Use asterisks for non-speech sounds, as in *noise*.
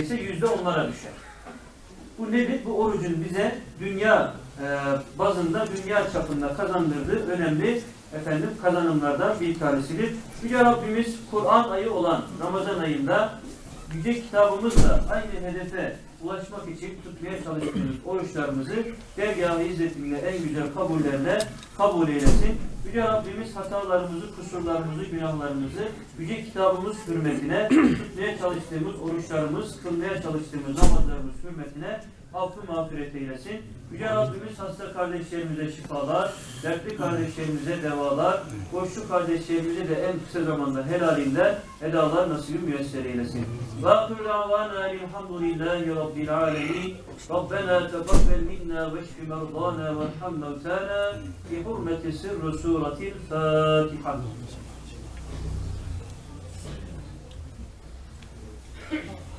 ise yüzde onlara düşer. Bu nedir? Bu orucun bize dünya e, bazında, dünya çapında kazandırdığı önemli efendim kazanımlardan bir tanesidir. Yüce Rabbimiz Kur'an ayı olan Ramazan ayında Yüce kitabımızla aynı hedefe ulaşmak için tutmaya çalıştığımız oruçlarımızı dergâh-ı izzetinde en güzel kabullerle kabul eylesin. Yüce Rabbimiz hatalarımızı, kusurlarımızı, günahlarımızı Yüce kitabımız hürmetine, *clears throat* tutmaya çalıştığımız oruçlarımız, kılmaya çalıştığımız namazlarımız hürmetine affı mağfiret eylesin. Yüce Rabbimiz hasta kardeşlerimize şifalar, dertli kardeşlerimize devalar, boşlu kardeşlerimize de en kısa zamanda helalinden edalar nasibi müyesser eylesin. Ve ahir davana elhamdülillahi rabbil رب العالمين ربنا تقبل منا واشف مرضانا وارحم موتانا في حرمة سر سورة الفاتحة Thank you.